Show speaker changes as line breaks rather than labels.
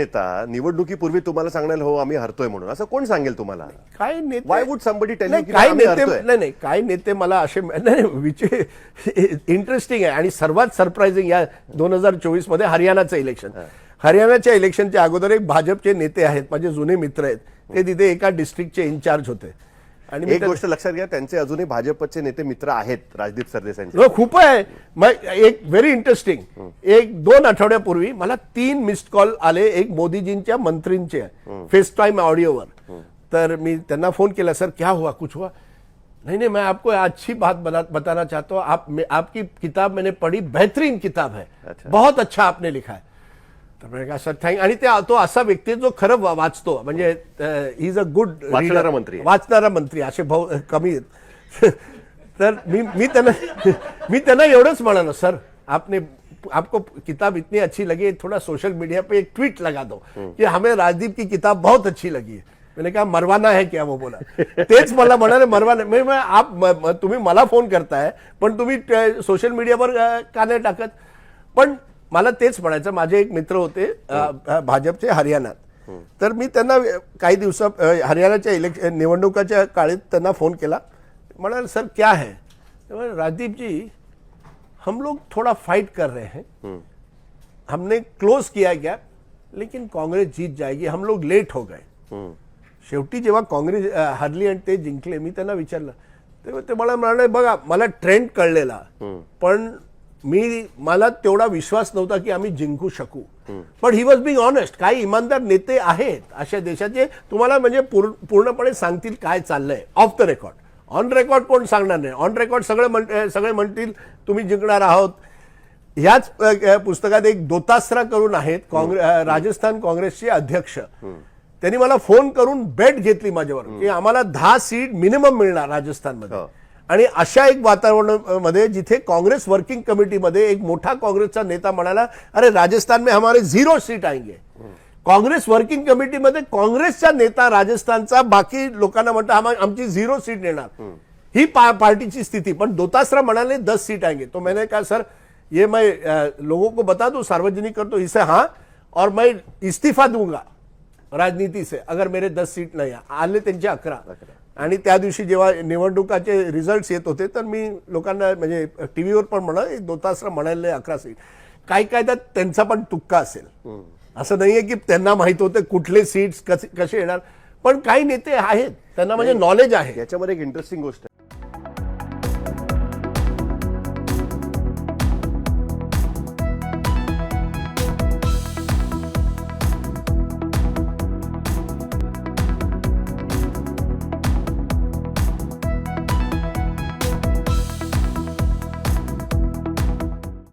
नेता निवडणुकीपूर्वी तुम्हाला सांगणार हो आम्ही हरतोय म्हणून. असं कोण सांगेल तुम्हाला?
काय नेते
वाय वुड समबडी टेल
काही नेते नाही नाही काही नेते मला असे नाही इंटरेस्टिंग आहे. आणि सर्वात सरप्राइझिंग या दोन हजार चोवीसमध्ये हरियाणाचं इलेक्शन हरियाणाच्या इलेक्शनच्या अगोदर एक भाजपचे नेते आहेत माझे जुने मित्र आहेत. ते तिथे एका डिस्ट्रिक्टचे इन्चार्ज होते. आणि
एक गोष्ट लक्षात घ्या त्यांचे अजूनही भाजपचे नेते मित्र आहेत राजदीप सरदेसाईंचे.
हो, खूप आहे. मग एक व्हेरी इंटरेस्टिंग एक दोन आठवड्यापूर्वी मला तीन मिस्ड कॉल आले एक मोदीजींच्या मंत्रींचे. फेस टाइम ऑडिओवर तर मी त्यांना फोन केला सर क्या हुआ? कुछ हुआ? नहीं नहीं मैं आपको अच्छी बात बता, बताना चाहता हूँ। आप आपकी किताब मैंने पढ़ी बेहतरीन किताब है।
अच्छा.
बहुत अच्छा आपने लिखा है। थँक आणि ते तो असा व्यक्ती जो खरं वाचतो. म्हणजे इज अ गुड
वाचणारा मंत्री.
वाचणारा मंत्री. असे भाऊ कमी तर मी मी त्यांना मी त्यांना एवढंच म्हणालो सर आपने आपको किताब इतनी अच्छी लगी थोड़ा सोशल मीडिया पे एक ट्वीट लगा दो कि हमें राजदीप की किताब बहुत अच्छी लगी है. मैंने कहा मरवाना है क्या? वो बोला. तेच मला म्हणाले मरवाना मी आप म- म- तुम्ही मला फोन करताय पण तुम्ही सोशल मीडियावर का नाही टाकत. पण मला तेच म्हणायचं. माझे एक मित्र होते भाजपचे हरियाणात. तर मी त्यांना काही दिवसा हरियाणाच्या इलेक्शन निवडणुकाच्या काळात त्यांना फोन केला. म्हणाल सर क्या है? राजदीप जी हम लोग थोड़ा फाइट कर रहे हैं। हमने क्लोज किया गैप लेकिन काँग्रेस जीत जाएगी। हम लोग लेट हो गए। शेवटी जेव्हा काँग्रेस हरली आणि ते जिंकले मी त्यांना विचारलं. तेव्हा ते मला म्हणाले बघा मला ट्रेंड कळलेला. पण मी मला तेवढा विश्वास नव्हता की आम्ही जिंकू शकू. पण ही वॉज बिंग ऑनेस्ट काही इमानदार नेते आहेत अशा देशाचे. तुम्हाला म्हणजे पूर्णपणे सांगतील काय चाललंय. Off the record on record कोण सांगणार नाही. ऑन रेकॉर्ड सगळे म्हण- सगळे म्हणतील तुम्ही जिंकणार आहोत. ह्याच पुस्तकात एक दोतास्रा करून आहेत काँग्रेस राजस्थान काँग्रेसचे अध्यक्ष. त्यांनी मला फोन करून बेट घेतली माझ्यावर की आम्हाला दहा सीट मिनिमम मिळणार राजस्थानमध्ये.
हो.
आणि अशा एक वातावरणामध्ये जिथे काँग्रेस वर्किंग कमिटीमध्ये एक मोठा काँग्रेसचा नेता म्हणाला अरे राजस्थान में हमारे झिरो सीट आएंगे. काँग्रेस वर्किंग कमिटीमध्ये काँग्रेसचा नेता राजस्थानचा बाकी लोकांना म्हणतो आमची झिरो सीट नेणार ही पा- पार्टीची स्थिती. पण दोतासरा म्हणाले दस सीट आएंगे. तो मैंने कहा सर ये मैं लोगों को बता दू सार्वजनिक कर दो इसे हाँ और मैं इस्तीफा दूंगा राजनीति से अगर मेरे दस सीट नाही आले त्यांचे अकरा. आणि त्या दिवशी जेव्हा निवडणुकाचे रिझल्ट येत होते तर मी लोकांना म्हणजे टीव्हीवर पण म्हणा दोतासरा म्हणाले अकरा सीट. काही काय त्यात त्यांचा पण तुक्का असेल. असं नाहीये की त्यांना माहीत होतं कुठले सीट्स कसे कसे येणार. पण काही नेते आहेत. त्यांना म्हणजे नॉलेज आहे.
याच्यामध्ये एक इंटरेस्टिंग गोष्ट आहे.